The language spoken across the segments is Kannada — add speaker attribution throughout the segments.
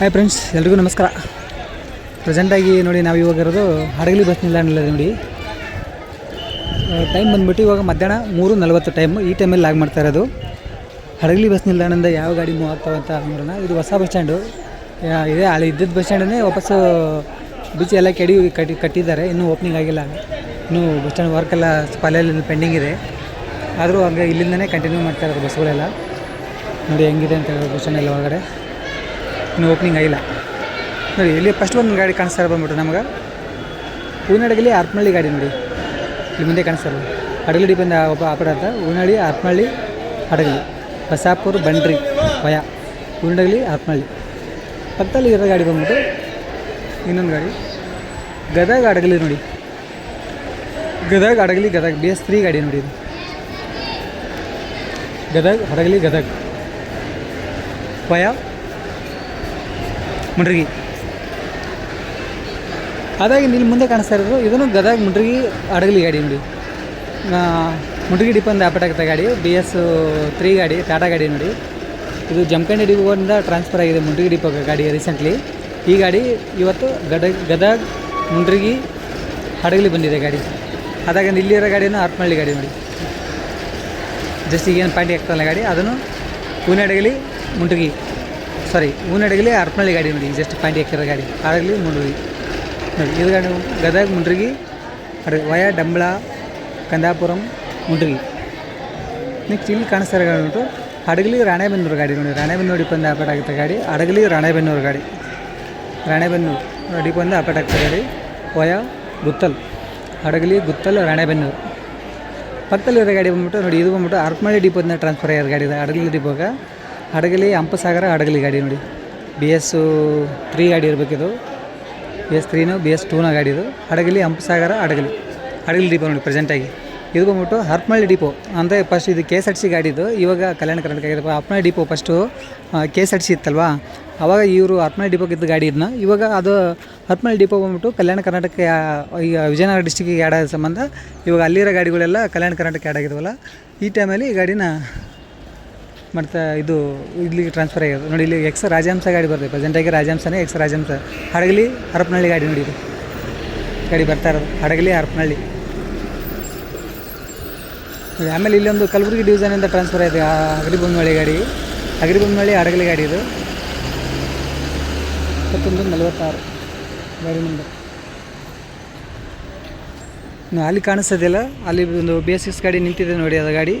Speaker 1: ಹಾಯ್ ಫ್ರೆಂಡ್ಸ್ ಎಲ್ರಿಗೂ ನಮಸ್ಕಾರ. ಪ್ರೆಸೆಂಟಾಗಿ ನೋಡಿ ನಾವು ಇವಾಗ ಇರೋದು ಹಡಗಲಿ ಬಸ್ ನಿಲ್ದಾಣದಲ್ಲಿ ನೋಡಿ. ಟೈಮ್ ಬಂದ್ಬಿಟ್ಟು ಇವಾಗ ಮಧ್ಯಾಹ್ನ ಮೂರು ನಲ್ವತ್ತು ಟೈಮ್ ಈ ಟೈಮಲ್ಲಿ ಲಾಗ್ ಮಾಡ್ತಾ ಇರೋದು. ಹಡಗಲಿ ಬಸ್ ನಿಲ್ದಾಣದಿಂದ ಯಾವ ಗಾಡಿ ಮೂವ್ ಆಗ್ತಾವೆ ಅಂತ ಇದು ಹೊಸ ಬಸ್ ಸ್ಟ್ಯಾಂಡು ಇದೇ, ಹಳೆ ಇದ್ದಿದ್ದ ಬಸ್ ಸ್ಟ್ಯಾಂಡನ್ನೇ ವಾಪಸ್ಸು ಬೀಚ್ ಎಲ್ಲ ಕೆಡಿ ಕಟ್ಟಿ, ಕಟ್ಟಿದ್ದಾರೆ. ಇನ್ನೂ ಓಪನಿಂಗ್ ಆಗಿಲ್ಲ. ಇನ್ನೂ ಬಸ್ ಸ್ಟ್ಯಾಂಡ್ ವರ್ಕ್ ಎಲ್ಲ ಪಾಲೆಯಲ್ಲಿ ಪೆಂಡಿಂಗ್ ಇದೆ. ಆದರೂ ಹಂಗೆ ಇಲ್ಲಿಂದನೇ ಕಂಟಿನ್ಯೂ ಮಾಡ್ತಾ ಇರೋದು ಬಸ್ಗಳೆಲ್ಲ ನೋಡಿ ಹೆಂಗಿದೆ ಅಂತ ಹೇಳೋದು ಬಸ್ ಸ್ಟ್ಯಾಂಡ್ ಎಲ್ಲ ಒಳಗಡೆ. ಇನ್ನೂ ಓಪನಿಂಗ್ ಆಗಿಲ್ಲ. ನೋಡಿ ಇಲ್ಲಿ ಫಸ್ಟ್ ಒಂದು ಗಾಡಿ ಕಾಣಿಸ್ತಾ ಬಂದ್ಬಿಟ್ಟು ನಮಗೆ. ಹೂವಿನಡಗಲಿ ಹರಪನಹಳ್ಳಿ ಗಾಡಿ ನೋಡಿ. ಇಲ್ಲಿ ಮುಂದೆ ಕಾಣಿಸ್ತಾ ಅಡಗಲಿ ಹಡಗಲಿ ಡಿಪೆಂಡ್ ಒಬ್ಬ ಆಪಡ ಅಂತ. ಹೂವಿನಹಳ್ಳಿ ಹರಪನಹಳ್ಳಿ ಹಡಗಲಿ. ಬಸಾಪುರ, ಬಂಡ್ರಿ ಭಯ ಹೂನಾಡಗಲಿ ಹರಪನಹಳ್ಳಿ ಪಕ್ಕದಲ್ಲಿ ಇರೋ ಗಾಡಿ ಬಂದ್ಬಿಟ್ಟು ಇನ್ನೊಂದು ಗಾಡಿ. ಗದಗ ಹಡಗಲಿ ನೋಡಿ. Gadag Hadagali Gadag B S three ಗಾಡಿ ನೋಡಿ ಇದು. ಗದಗ, ಹಡಗಲಿ ಗದಗ. ಭಯ ಮುಂಡ್ರಿಗಿ. ಅದಾಗಿ ಇಲ್ಲಿ ಮುಂದೆ ಕಾಣಿಸ್ತಾ ಇರೋದು, ಇದನ್ನು ಗದಗ ಮುಂಡ್ರಿಗಿ ಅಡಗಲಿ ಗಾಡಿ ನೋಡಿ. ಮುಂಡ್ರಗಿ ಡಿಪಂದ ಆಪಟಾಗುತ್ತೆ ಗಾಡಿ ಬಿ ಎಸ್ ತ್ರೀ ಗಾಡಿ ಟಾಟಾ ಗಾಡಿ ನೋಡಿ. ಇದು ಜಮಖಂಡಿ ಡಿಪೋದಿಂದ ಟ್ರಾನ್ಸ್ಫರ್ ಆಗಿದೆ ಮುಂಡ್ರಿಗಿ ಡಿಪೋ ಗಾಡಿ ರೀಸೆಂಟ್ಲಿ ಈ ಗಾಡಿ ಇವತ್ತು ಗದಗ ಗದಗ ಮುಂಡ್ರಿಗಿ ಹಡಗಲಿ ಬಂದಿದೆ ಗಾಡಿ. ಅದಾಗ ಇಲ್ಲಿರೋ ಗಾಡಿಯನ್ನು ಹರಪನಹಳ್ಳಿ ಗಾಡಿ ನೋಡಿ. ಜಸ್ಟ್ ಈಗೇನು ಪಾಯಿಂಟ್ ಆಗ್ತಲ್ಲ ಗಾಡಿ, ಅದನ್ನು ಹೂನಡಗಲಿ ಮುಂಡ್ರಿಗಿ. ಸಾರಿ ಹೂನಡಗಲಿ ಅರ್ಪನಳ್ಳಿ ಗಾಡಿ ನೋಡಿ ಜಸ್ಟ್ ಪಾಯಿಂಟ್ ಹಾಕಿರೋ ಗಾಡಿ. ಹಡಗಲಿ ಮುಂಡ್ರಿಗಿ ನೋಡಿ, ಇದು ಗಾಡಿ ಗದಗ ಮುಂಡ್ರಿಗಿ ಅಡ್ರಿ ವಯ, ಡಂಬಳ, ಕಂದಾಪುರಂ ಮುಂಡ್ರಿಗಿ ನೆಕ್ಸ್ಟ್ ಇಲ್ಲಿ ಕಾಣಿಸ್ತಾ ಇರೋ ಗಾಡಿ ಉಂಟು ಹಡಗಲಿ ರಾಣೆಬೆನ್ನೂರು ಗಾಡಿ ನೋಡಿ, ರಾಣೆಬೆನ್ನೂರು ಡಿಪಂದ ಆಪೇಟ್ ಆಗುತ್ತೆ ಗಾಡಿ, ಹಡಗಲಿ ರಾಣೆಬೆನ್ನೂರು ಗಾಡಿ. ರಾಣೆಬೆನ್ನೂರು ಡಿಪಂದ ಆಪೇಟ್ ಆಗ್ತಾ ಗಾಡಿ, ವಯ, ಗುತ್ತಲ್. ಹಡಗಲಿ, ಗುತ್ತಲ್, ರಾಣೆಬೆನ್ನೂರು. ಪಕ್ಕದಲ್ಲಿರೋ ಗಾಡಿ ಬಂದ್ಬಿಟ್ಟು ನೋಡಿ, ಇದು ಬಂದ್ಬಿಟ್ಟು ಅರ್ಪಮಳ್ಳಿ ಡಿಪೋದಿಂದ ಟ್ರಾನ್ಸ್ಫರ್ ಆಗಿರೋ ಗಾಡಿ ಇದೆ, ಹಡಗಲಿ ಡಿಪೋಗೆ. ಹಡಗಲಿ, ಹಂಪಸಾಗರ, ಹಡಗಲಿ ಗಾಡಿ ನೋಡಿ. ಬಿ ಎಸ್ ತ್ರೀ ಗಾಡಿ ಇರಬೇಕಿದು ಬಿ ಎಸ್ ತ್ರೀನು ಬಿ ಎಸ್ ಟೂನ ಗಾಡಿ ಇದು. ಹಡಗಲಿ, ಹಂಪಸಾಗರ, ಹಡಗಲಿ. ಹಡಗಲಿ ಡಿಪೋ ನೋಡಿ ಪ್ರೆಸೆಂಟಾಗಿ ಇದು ಬಂದ್ಬಿಟ್ಟು ಹರಪನಹಳ್ಳಿ ಡಿಪೋ ಅಂದರೆ ಫಸ್ಟ್ ಇದು ಕೆ ಎಸ್ ಆರ್ ಸಿ ಗಾಡಿದು ಇವಾಗ ಕಲ್ಯಾಣ ಕರ್ನಾಟಕ ಆಗಿದೆ. Harapanahalli depot first K S R C ಇತ್ತಲ್ವಾ? ಅವಾಗ ಇವರು ಹರಪನಹಳ್ಳಿ ಡಿಪೋಗೆ ಇದ್ದ ಗಾಡಿ ಇದನ್ನ ಇವಾಗ ಅದು ಹರಪನಹಳ್ಳಿ ಡಿಪೋ ಬಂದ್ಬಿಟ್ಟು ಕಲ್ಯಾಣ ಕರ್ನಾಟಕ ಈಗ ವಿಜಯನಗರ ಡಿಸ್ಟಿಕ್ಕಿಗೆ ಆದ ಸಂಬಂಧ ಇವಾಗ ಅಲ್ಲಿರೋ ಗಾಡಿಗಳೆಲ್ಲ ಕಲ್ಯಾಣ ಕರ್ನಾಟಕ ಆ್ಯಡ್ ಆಗಿದ್ವಲ್ಲ? ಈ ಟೈಮಲ್ಲಿ ಈ ಗಾಡಿನ ಮತ್ತು ಇದು ಇಲ್ಲಿಗೆ ಟ್ರಾನ್ಸ್ಫರ್ ಆಗಿದೆ ನೋಡಿ, ಇಲ್ಲಿ ಎಕ್ಸ್ ರಾಜಹಂಸ ಗಾಡಿ ಬರ್ತದೆ. ಪ್ರೆಸೆಂಟಾಗಿ ರಾಜಹಂಸನೇ ಎಕ್ಸ್ ರಾಜಹಂಸ. ಹಡಗಲಿ ಹರಪನಹಳ್ಳಿ ಗಾಡಿ ನೋಡಿ ಗಾಡಿ ಬರ್ತಾ ಇರೋದು. ಹಡಗಲಿ ಹರಪನಹಳ್ಳಿ. ಆಮೇಲೆ ಇಲ್ಲೊಂದು ಕಲಬುರಗಿ ಡಿವಿಷನಿಂದ ಟ್ರಾನ್ಸ್ಫರ್ ಆಗಿದೆ ಆ ಅಗರಿಬೊಮ್ಮನಹಳ್ಳಿ ಗಾಡಿ. ಅಗರಿಬೊಮ್ಮನಹಳ್ಳಿ ಹಡಗಲಿ ಗಾಡಿ ಇದು. ಇಪ್ಪತ್ತೊಂದು ನಲವತ್ತಾರು. ಗಾಡಿ ನಂಬರ್ ಅಲ್ಲಿ ಕಾಣಿಸ್ತದಿಲ್ಲ ಅಲ್ಲಿ ಒಂದು ಬಿ ಎಸ್ ಸಿಕ್ಸ್ ಗಾಡಿ ನಿಂತಿದೆ ನೋಡಿ ಅದು ಗಾಡಿ.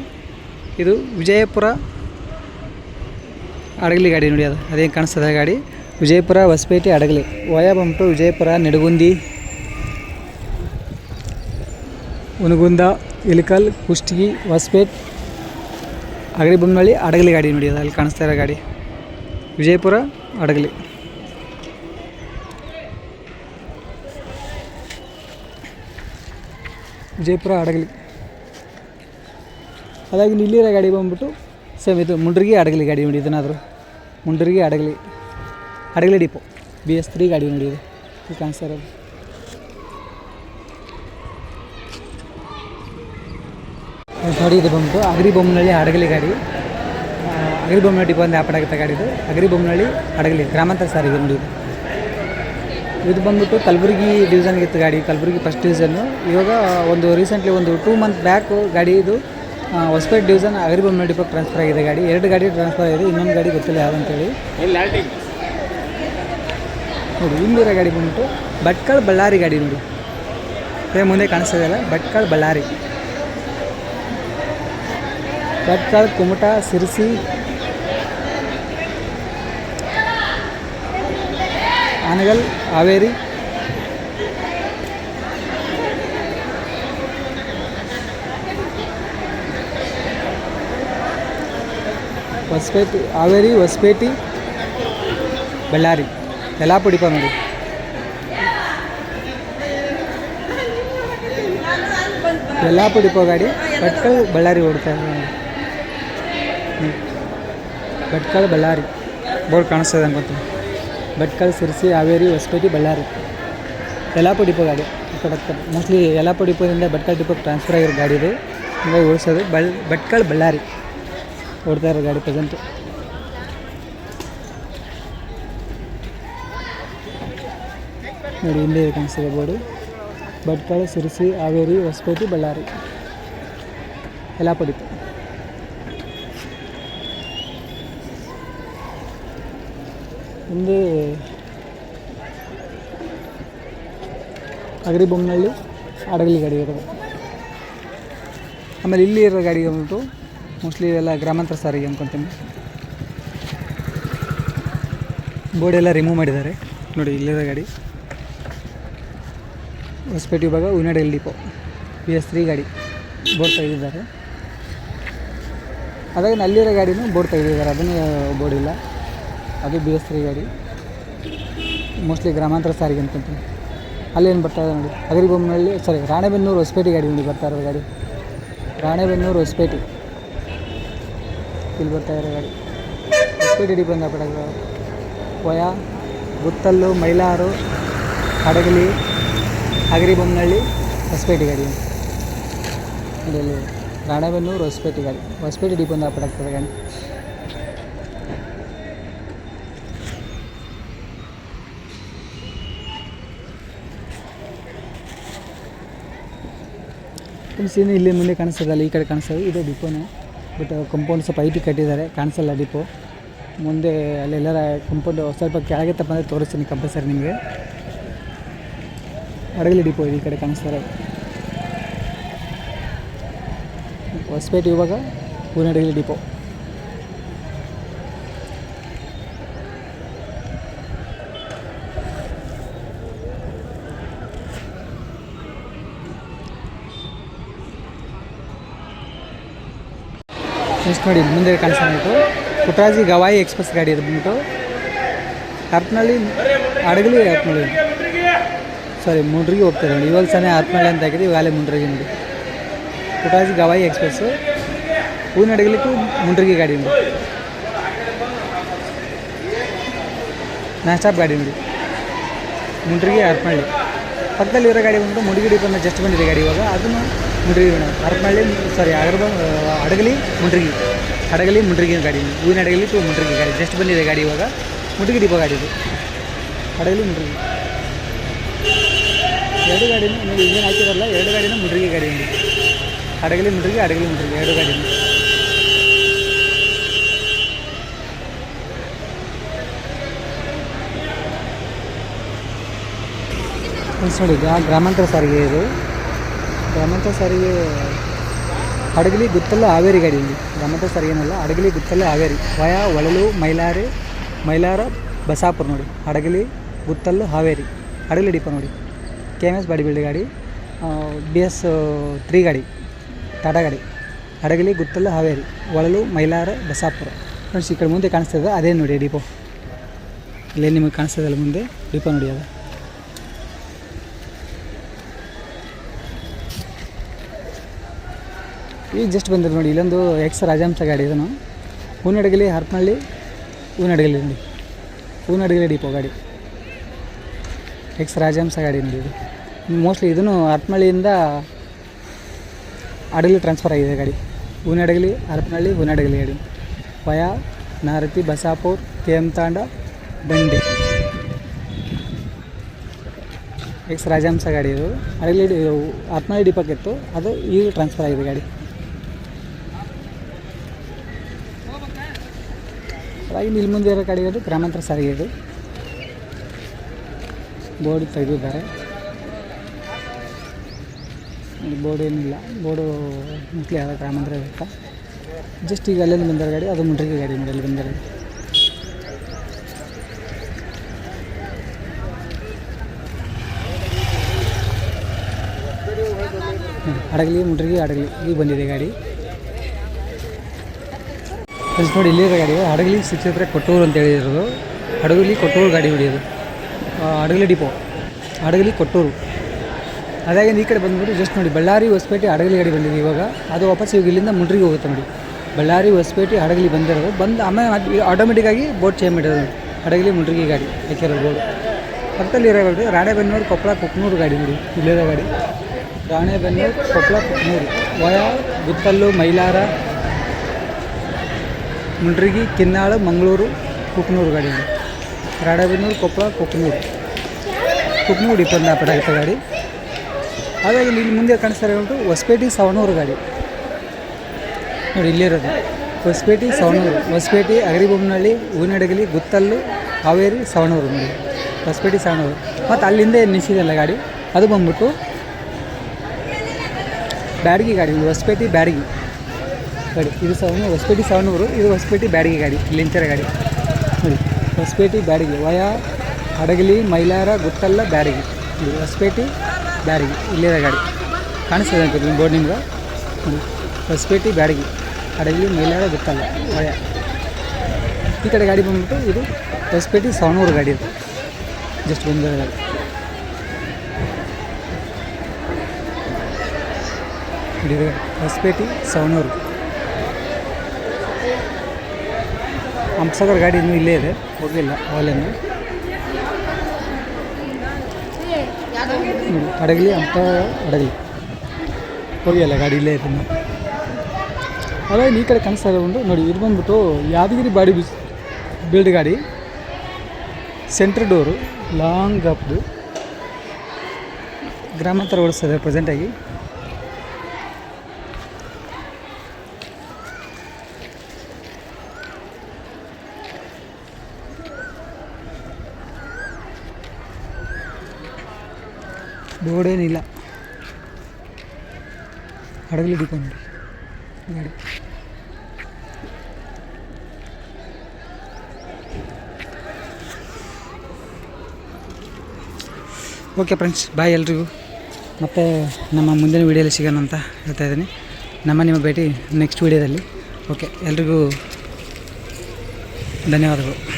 Speaker 1: ಇದು ವಿಜಯಪುರ ಹಡಗಲಿ ಗಾಡಿ ನೋಡಿ ಅದು. ಅದೇನು ಕಾಣಿಸ್ತದೆ ಗಾಡಿ. ವಿಜಯಪುರ, ಹೊಸಪೇಟೆ, ಅಡಗಲಿ. ವಯ ಬಂತು ವಿಜಯಪುರ, ನಿಡಗುಂದಿ. ಉನಗುಂದ ಇಲಿಕಲ್, ಕುಷ್ಟಗಿ, ಹೊಸಪೇಟ್ ಅಗಡಿ ಬೊಮ್ಮನಹಳ್ಳಿ ಅಡಗಲಿ ಗಾಡಿ ನೋಡಿ ಅದು. ಅಲ್ಲಿ ಕಾಣಿಸ್ತಾ ಇರೋ ಗಾಡಿ. ವಿಜಯಪುರ, ಅಡಗಲಿ. ವಿಜಯಪುರ ಹಡಗಲಿ ಅದಾಗಿ ಇಲ್ಲಿರೋ ಗಾಡಿ ಬಂದ್ಬಿಟ್ಟು ಸೇಮ್ ಇದು ಮುಂಡ್ರಿಗೆ ಅಡಗಲಿ ಗಾಡಿ ನೋಡಿ, ಇದನ್ನಾದರೂ. Mundargi Adagali. Adagali depot. B S three ಗಾಡಿ ನೋಡಿ ಇದು. ಇಲ್ಲಿ ಕಾಣಿಸ್ತಾ ಇರೋದು. ನೋಡಿ, ಇದು ಬಂದು ಅಗ್ರಿ ಬೊಮ್ಮನಹಳ್ಳಿ ಅಡಗಲಿ ಗಾಡಿ. ಅಗ್ರಿ ಬೊಮ್ಮನಹಳ್ಳಿ ಡಿಪೋ ಅಂತ ಆಗುತ್ತೆ ಗಾಡಿ ಇದು. ಅಗ್ರಿ ಬೊಮ್ಮನಹಳ್ಳಿ ಅಡಗಲಿ, ಗ್ರಾಮಾಂತರ ಸಾರಿಗೆ ನೋಡಿ ಇದು. ಇದು ಬಂದ್ಬಿಟ್ಟು ಕಲಬುರಗಿ ಡಿವಿಷನ್ಗೆ ಇತ್ತು ಗಾಡಿ, ಕಲಬುರಗಿ ಫಸ್ಟ್ ಡಿವಿಷನ್ನು ಇವಾಗ ಒಂದು ರೀಸೆಂಟ್ಲಿ ಒಂದು ಟೂ ಮಂತ್ ಬ್ಯಾಕು ಗಾಡಿ ಇದು. ಹೊಸಪೇಟೆ ಡಿವಿಷನ್ ಅಗ್ರಿಬಲ್ ಡಿಪೋಗೆ ಟ್ರಾನ್ಸ್ಫರ್ ಆಗಿದೆ ಗಾಡಿ. ಎರಡು ಗಾಡಿ ಟ್ರಾನ್ಸ್ಫರ್ ಆಗಿದೆ ಇನ್ನೊಂದು ಗಾಡಿ ಗೊತ್ತಿಲ್ಲ ಯಾವಂತೇಳಿ ನೋಡಿ ಹಿಂದಿರೋ ಗಾಡಿ ಬಂದ್ಬಿಟ್ಟು ಭಟ್ಕಳ ಬಳ್ಳಾರಿ ಗಾಡಿ ನೋಡಿ. ಅದೇ ಮುಂದೆ ಕಾಣಿಸ್ತಿದೆಯಲ್ಲ ಭಟ್ಕಳ ಬಳ್ಳಾರಿ. ಭಟ್ಕಳ ಕುಮಟ ಸಿರಿಸಿ. ಆನಗಲ್ ಹಾವೇರಿ. ಹೊಸಪೇಟೆ, ಹಾವೇರಿ, ಹೊಸಪೇಟೆ, ಬಳ್ಳಾರಿ ಎಲ್ಲ ಡಿಪೋ ನೋಡಿ ಎಲ್ಲ ಗಾಡಿ ಭಟ್ಕಳ, ಬಳ್ಳಾರಿ ಓಡ್ತಾ ಇದೆ ನೋಡಿ. ಹ್ಮ್. ಭಟ್ಕಳ, ಬಳ್ಳಾರಿ. ಬೋರ್ಡ್ ಕಾಣಿಸ್ತದೆ ಅನ್ಕೊತೀನಿ ಭಟ್ಕಳ, ಸಿರ್ಸಿ, ಹಾವೇರಿ, ಹೊಸಪೇಟೆ, ಬಳ್ಳಾರಿ. ಯಲ್ಲಾಪುರ ಡಿಪೋ ಗಾಡಿ ಮೋಸ್ಟ್ಲಿ ಯಲ್ಲಾಪುರ ಡಿಪೋದಿಂದ ಭಟ್ಕಳ ಡಿಪೋಗೆ ಟ್ರಾನ್ಸ್ಫರ್ ಆಗಿರೋ ಗಾಡಿ ಇದು. ಹಂಗಾಗಿ ಓಡಿಸೋದು ಬಳ್ ಭಟ್ಕಳ, ಬಳ್ಳಾರಿ. ಓಡ್ತಾ ಇರೋ ಗಾಡಿ ಪ್ರೆಸೆಂಟು ನೋಡಿ, ಹಿಂದೆ ಕಾಣಿಸ್ತಿದೆ ಬೋರ್ಡು. ಭಟ್ಕಳ, ಸಿರಿಸಿ, ಹಾವೇರಿ, ಹೊಸಪೇಟೆ, ಬಳ್ಳಾರಿ. ಯಲ್ಲಾಪುರ ಹಿಂದೆ ಅಗ್ರಿ ಬೊಮ್ಮನಹಳ್ಳಿ ಹಡಗಲಿ ಗಾಡಿ ಇರೋದು. ಆಮೇಲೆ ಇಲ್ಲಿ ಇರೋ ಗಾಡಿ ಬಂದ್ಬಿಟ್ಟು ಮೋಸ್ಟ್ಲಿ ಎಲ್ಲ ಗ್ರಾಮಾಂತರ ಸಾರಿಗೆ ಅಂದ್ಕೊತೀನಿ ಬೋರ್ಡ್ ಎಲ್ಲ ರಿಮೂವ್ ಮಾಡಿದ್ದಾರೆ. ನೋಡಿ, ಇಲ್ಲಿರೋ ಗಾಡಿ. ಹೊಸಪೇಟೆ ವಿಭಾಗ ಉನಾಡೆಲ್ ಡಿಪೋ ಪಿ ಎಸ್ ತ್ರೀ ಗಾಡಿ ಬೋರ್ಡ್ ತೆಗೆದಿದ್ದಾರೆ. ಅದಾಗ ಅಲ್ಲಿರೋ ಗಾಡಿನೂ ಬೋರ್ಡ್ ತೆಗೆದಿದ್ದಾರೆ. ಅದನ್ನು ಬೋರ್ಡ್ ಇಲ್ಲ. ಅದು ಬಿ ಎಸ್ ತ್ರೀ ಗಾಡಿ. ಮೋಸ್ಟ್ಲಿ ಗ್ರಾಮಾಂತರ ಸಾರಿಗೆ ಅಂದ್ಕೊತೀನಿ ಅಲ್ಲೇನು ಬರ್ತಾ ಇದೆ ನೋಡಿ. ಅಗರಿಬೊಮ್ಮನಹಳ್ಳಿ ಸಾರಿ ರಾಣೆಬೆನ್ನೂರು ಹೊಸಪೇಟೆ ಗಾಡಿ ನೋಡಿ ಬರ್ತಾ ಇರೋ ಗಾಡಿ. ರಾಣೆಬೆನ್ನೂರು ಹೊಸಪೇಟೆ. ಇಲ್ಲಿ ಬರ್ತಾ ಇರೋ ಗಾಡಿ ಹೊಸಪೇಟೆ ಡಿ ಬಂದ ಪಡಗ ವಯ ಗುತ್ತಲ್ಲು ಮೈಲಾರು ಹಡಗಲಿ ಅಗರಿಬೊಮ್ಮನಹಳ್ಳಿ ಹೊಸಪೇಟೆ ಗಾಡಿ ನೋಡಿ ಇಲ್ಲಿ ರಾಣೆಬೆನ್ನೂರು ಹೊಸಪೇಟೆ ಗಾಡಿ ಹೊಸಪೇಟೆ ಡಿ ಬಂದ ಪಡಾಗ್ತದೆ ಗಾಡಿ ಸೀನ್ ಇಲ್ಲಿ ಮುಂದೆ ಕಾಣಿಸ್ತದಲ್ಲ ಈ ಕಡೆ ಕಾಣಿಸ್ತದೆ ಇದು ಡಿಪೋನೇ ಬಟ್ ಕಂಪೌಂಡ್ ಸ್ವಲ್ಪ ಐಟಿ ಕಟ್ಟಿದ್ದಾರೆ, ಕಾಣಿಸಲ್ಲ ಡಿಪೋ ಮುಂದೆ ಅಲ್ಲೆಲ್ಲರ ಕಂಪೌಂಡ್ ಸ್ವಲ್ಪ ಕೆಳಗೆ ತಪ್ಪಂದರೆ ತೋರಿಸ್ತೀನಿ ಕಂಪಲ್ಸರಿ ನಿಮಗೆ. ಹಡಗಲಿ ಡಿಪೋ ಈ ಕಡೆ ಕಾಣಿಸ್ತಾರೆ. ಹೊಸಪೇಟೆ ಇವಾಗ ಹೂನಡಗಲಿ ಡಿಪೋ ನೆಕ್ಸ್ಟ್ ನೋಡಿ ಇಲ್ಲಿ ಮುಂದೆ ಕಾಣಿಸ್ತಾಯಿತ್ತು ಪುಟ್ಟರಾಜಿ ಗವಾಯಿ ಎಕ್ಸ್ಪ್ರೆಸ್ ಗಾಡಿ ಇದು ಬಂದ್ಬಿಟ್ಟು ಹರಪನಹಳ್ಳಿ ಹಡಗಲಿ ಹರಪನಹಳ್ಳಿ ಸಾರಿ ಮುಂಡ್ರಿಗೆ ಹೋಗ್ತದೆ ನೋಡಿ ಇವಾಗ ಸನೇ ಹರಪನಹಳ್ಳಿ ಅಂತ ಹಾಕಿದೆ ಇವಾಗಲೇ ಮುಂಡ್ರಿಗೆ ನೋಡಿ ಪುಟ್ಟರಾಜಿ ಗವಾಯಿ ಎಕ್ಸ್ಪ್ರೆಸ್ಸು ಹೂವಿನ ಹಡಗಲಿಕ್ಕೂ ಮುಂಡ್ರಿಗೆ ಗಾಡಿ ನೋಡಿ ನಾನ್ ಸ್ಟಾಪ್ ಗಾಡಿ ನೋಡಿ ಮುಂಡ್ರಿಗೆ ಹರಪನಹಳ್ಳಿ ಪಕ್ಕದಲ್ಲಿ ಇರೋ ಗಾಡಿ ಬಂದ್ಬಿಟ್ಟು ಮುಡಿಗಿಡಿ ಬಂದ ಜಸ್ಟ್ ಬಂದಿದೆ ಗಾಡಿ ಇವಾಗ ಅದನ್ನು ಮುಂಡ್ರಿಗೆ ಹರಪನಹಳ್ಳಿ ಸಾರಿ ಅಗರ್ಬ ಹಡಗಲಿ ಮುಂಡ್ರಿಗೆ ಹಡಗಲಿ ಮುಂಡ್ರಿಗೆ ಗಾಡಿ. ಹೂವಿನ ಹಡಗಲಿ ಟು ಮುಂಡ್ರಿಗೆ ಗಾಡಿ. ಜಸ್ಟ್ ಬಂದಿದೆ ಗಾಡಿ ಇವಾಗ. ಮುಡ್ಗಿ ಡಿಪೋ ಗಾಡಿ ಇದು. ಹಡಗಲಿ ಮುಂಡ್ರಿಗೆ. ಎರಡು ಗಾಡಿನೂ, ನೀವು ಏನು ಹಾಕಿರಲ್ಲ, ಎರಡು ಗಾಡಿನೂ ಮುಂಡ್ರಿಗೆ ಗಾಡಿ ಹಡಗಲಿ ಮುಂಡ್ರಿಗೆ ಹಡಗಲಿ ಮುಂಡ್ರಿಗೆ, ಎರಡು ಗಾಡಿನೂ. ನೋಡಿ ಗ್ರಾ ಗ್ರಾಮಾಂತರ ಸಾರಿಗೆ ಇದು. ಗ್ರಾಮಾಂತರ ಸಾರಿಗೆ ಹಡಗಲಿ ಗುತ್ತಲ್ಲ ಹಾವೇರಿ ಗಾಡಿ ಇಲ್ಲಿ. ಗ್ರಾಮಾಂತರ ಸಾರಿಗೆ ಏನಲ್ಲ ಹಡಗಲಿ ಗುತ್ತಲ್ಲ ಹಾವೇರಿ. ವಯ, ಒಳಲು, ಮೈಲಾರಿ, ಮೈಲಾರ, ಬಸಾಪುರ ನೋಡಿ. ಹಡಗಲಿ ಗುತ್ತಲ್ಲು ಹಾವೇರಿ. ಹಡಗಲಿ ಡಿಪೋ ನೋಡಿ. K M S body build ಗಾಡಿ ಬಿ ಎಸ್ ತ್ರೀ ಗಾಡಿ, ಟಾಟಾ ಗಾಡಿ. ಹಡಗಲಿ ಗುತ್ತಲ್ಲು ಹಾವೇರಿ. ಒಳಲು, ಮೈಲಾರ, ಬಸಾಪುರ. ಫ್ರೆಂಡ್ಸ್, ಈ ಕಡೆ ಮುಂದೆ ಕಾಣಿಸ್ತದೆ ಅದೇ ನೋಡಿ ಡಿಪೋ. ಇಲ್ಲೇ ನಿಮಗೆ ಕಾಣಿಸ್ತದಲ್ಲ ಮುಂದೆ, ಡಿಪೋ ನೋಡಿ ಅದು. ಈಗ ಜಸ್ಟ್ ಬಂದಿದೆ ನೋಡಿ, ಇಲ್ಲೊಂದು ಎಕ್ಸ್ ರಾಜಹಂಸ ಗಾಡಿ ಇದನ್ನು. ಹೂನಡಗಲಿ ಹರಪನಹಳ್ಳಿ ಹೂನಡಗಲಿ ನೋಡಿ. ಹೂನಡಗಲಿ ಡಿಪೋ ಗಾಡಿ. ಎಕ್ಸ್ ರಾಜಹಂಸ ಗಾಡಿ ನೋಡಿ ಇದು. ಮೋಸ್ಟ್ಲಿ ಇದನ್ನು ಹರಪನಹಳ್ಳಿಯಿಂದ ಅಡಗಲಿ ಟ್ರಾನ್ಸ್ಫರ್ ಆಗಿದೆ ಗಾಡಿ. ಹೂನಡಗಲಿ ಹರಪನಹಳ್ಳಿ ಹೂನಡಗಲಿ ಗಾಡಿ. ವಯ, ನಾರತಿ, ಬಸಾಪುರ್, ಕೆ ದಂಡೆ ಎಕ್ಸ್ ರಾಜಹಂಸ ಗಾಡಿ ಇದು. ಅಡಗಲಿ ಹರಪನಹಳ್ಳಿ ಡಿಪೋಕ್ಕಿತ್ತು ಅದು ಈಗ ಟ್ರಾನ್ಸ್ಫರ್ ಆಗಿದೆ ಗಾಡಿ. ಹಾಗೆ ಇಲ್ಲಿ ಮುಂದೆ ಇರೋ ಕಡೆ ಇರೋದು ಗ್ರಾಮಾಂತರ ಸಾರಿಗೆ ಇದು. ಬೋರ್ಡ್ ತೆಗೆದಿದ್ದಾರೆ. ಬೋರ್ಡ್ ಏನಿಲ್ಲ. ಬೋರ್ಡು ಮೋಸ್ಟ್ಲಿ ಯಾವ ಗ್ರಾಮಾಂತರ ಇರುತ್ತೆ. ಜಸ್ಟ್ ಈಗ ಅಲ್ಲಿಂದ ಬಂದಿರೋ ಗಾಡಿ, ಅದು ಮುಂಡ್ರಿಗೆ ಗಾಡಿ ನೋಡಿ, ಅಲ್ಲಿ ಬಂದಿರೋ ಅಡಗಲಿ ಮುಂಡ್ರಿಗೆ ಹಡಗಲಿ, ಈಗ ಬಂದಿದೆ ಗಾಡಿ. ಫ್ರೆಂಡ್ಸ್ ನೋಡಿ, ಇಲ್ಲಿರೋ ಗಾಡಿ, ಹಡಗಲಿ ಸಿಕ್ಕಿದ್ರೆ ಕೊಟ್ಟೂರು ಅಂತ ಹೇಳಿರೋದು. ಹಡಗಲಿ ಕೊಟ್ಟೂರು ಗಾಡಿ ಹೊಡಿಯೋದು ಹಡಗಲಿ ಡಿಪೋ. ಹಡಗಲಿ ಕೊಟ್ಟೂರು. ಅದಾಗಿ ಈ ಕಡೆ ಬಂದ್ಬಿಟ್ಟು ಜಸ್ಟ್ ನೋಡಿ, ಬಳ್ಳಾರಿ, ಹೊಸಪೇಟೆ ಹಡಗಲಿ ಗಾಡಿ ಬಂದಿದೆ ಇವಾಗ. ಅದು ವಾಪಸ್ ಇವಾಗ ಇಲ್ಲಿಂದ ಮುಂಡ್ರಿಗೆ ಹೋಗುತ್ತೆ ನೋಡಿ. ಬಳ್ಳಾರಿ, ಹೊಸಪೇಟೆ ಹಡಗಲಿ ಬಂದಿರೋದು. ಬಂದು ಆಮೇಲೆ ಆಟೋಮೆಟಿಕ್ಕಾಗಿ ಬೋಟ್ ಚೇಂಜ್ ಮಾಡಿರೋದು ಹಡಗಲಿ ಮುಂಡ್ರಿಗೆ ಗಾಡಿ ಹಾಕಿರೋದು ಬೋರ್ಡು ಪಕ್ಕದಲ್ಲಿ ಇರೋ ಗಾಡಿ, ರಾಣೆಬೆನ್ನೂರು, ಕೊಪ್ಪಳ, ಕುಕ್ನೂರು ಗಾಡಿ ನೋಡಿ. ಇಲ್ಲಿರೋ ಗಾಡಿ. ರಾಣೆಬೆನ್ನೂರು, ಕೊಪ್ಪಳ, ಕುಕ್ನೂರು. ವಯ, ಗುತ್ತಲ್ಲು, ಮೈಲಾರ ಮುಂಡ್ರಿಗಿ, ಕಿನ್ನಾಳ, ಮಂಗಳೂರು, ಕುಕ್ನೂರು ಗಾಡಿ. ರಾಡಬಿನೂರು ಕೊಪ್ಪಳ ಕುಕ್ನೂರು. ಕುಕ್ನೂರು ಇಪ್ಪತ್ತು ಆಪರೇಟ್ ಆಗುತ್ತೆ ಗಾಡಿ. ಹಾಗಾಗಿ ಇಲ್ಲಿ ಮುಂದೆ ಕಾಣಿಸ್ತಾರೆ ಉಂಟು ಹೊಸಪೇಟೆ ಸವಣೂರು ಗಾಡಿ. ನೋಡಿ, ಇಲ್ಲಿರೋದು. ಹೊಸಪೇಟೆ ಸವಣೂರು. ಹೊಸಪೇಟೆ ಅಗರಿಬೊಮ್ಮನಹಳ್ಳಿ ಹೂವಿನಡಗಲಿ, ಗುತ್ತಲ್ಲು, ಹಾವೇರಿ, ಸವಣೂರು ನೋಡಿ. ಹೊಸಪೇಟೆ ಸವಣೂರು. ಮತ್ತು ಅಲ್ಲಿಂದ ನಿಲ್ಸಿದೆಲ್ಲ ಗಾಡಿ? ಅದು ಬಂದ್ಬಿಟ್ಟು ಬ್ಯಾಡಗಿ ಗಾಡಿ ಹೊಸಪೇಟೆ ಬ್ಯಾಡಗಿ. ಗಾಡಿ. ಇದು ಸವಣ ಹೊಸಪೇಟೆ ಸವಣೂರು, ಇದು ಹೊಸಪೇಟೆ ಬ್ಯಾಡಗಿ ಗಾಡಿ, ಲಿಂಚರ ಗಾಡಿ. ನೋಡಿ, ಹೊಸಪೇಟೆ ಬ್ಯಾಡಗಿ, ವಯ, ಹಡಗಲಿ, ಮೈಲಾರ, ಗುತ್ತಲ್ಲ, ಬ್ಯಾಡಗಿ. ಇದು ಹೊಸಪೇಟೆ ಬ್ಯಾಡಗಿ, ಇಲ್ಲಿರೋ ಗಾಡಿ. ಕಾಣಿಸ್ತದೆ ಅಂತ ನಿಮ್ಮ ಬೋರ್ಡ್ ನಿಮ್ಗೆ? ಹೊಸಪೇಟೆ ಬ್ಯಾಡಗಿ, ಹಡಗಲಿ, ಮೈಲಾರ, ಗುತ್ತಲ್ಲ, ವಯ. ಈ ಕಡೆ ಗಾಡಿ ಬಂದ್ಬಿಟ್ಟು ಇದು ಹೊಸಪೇಟೆ ಸವಣೂರು ಗಾಡಿ ಇದು. ಜಸ್ಟ್ ಬಂದಿರೋ ಗಾಡಿ. ಹೊಸಪೇಟೆ ಸವಣೂರು. ಹಂಸಗರ್ ಗಾಡಿ ಇನ್ನೂ ಇಲ್ಲೇ ಇದೆ. ಹೋಗಲಿಲ್ಲ ಹಾಲಿಂದ ನೋಡಿ ಹಡಗಲಿ ಹಂಪ ಹಡಗಲಿ. ಹೋಗಿಲ್ಲ, ಗಾಡಿ ಇಲ್ಲೇ ಇದೆ ಅದೇ ಈ ಕಡೆ ಕಾಣಿಸ್ತಾ ಇದೆ ನೋಡಿ, ಇದು ಬಂದ್ಬಿಟ್ಟು ಯಾದಗಿರಿ ಬಾಡಿ ಬಿಸ್ ಬಿಲ್ಡ್ ಗಾಡಿ. ಸೆಂಟ್ರ್ ಡೋರು ಲಾಂಗ್ ಅಪ್ದು ಗ್ರಾಮಾಂತರ ಓಡಿಸ್ತದೆ ಪ್ರೆಸೆಂಟಾಗಿ ಬೋರ್ಡ್ ಏನಿಲ್ಲ ಹಡಗಲಿ ನೋಡಿ. ಗಾಡಿ ಓಕೆ ಫ್ರೆಂಡ್ಸ್, ಬಾಯ್ ಎಲ್ರಿಗೂ. ಮತ್ತು ನಮ್ಮ ಮುಂದಿನ ವೀಡಿಯೋಲಿ ಸಿಗೋಣ ಅಂತ ಹೇಳ್ತಾ ಇದ್ದೀನಿ. ನಮ್ಮ ನಿಮ್ಮ ಭೇಟಿ ನೆಕ್ಸ್ಟ್ ವೀಡಿಯೋದಲ್ಲಿ. ಓಕೆ, ಎಲ್ರಿಗೂ ಧನ್ಯವಾದಗಳು.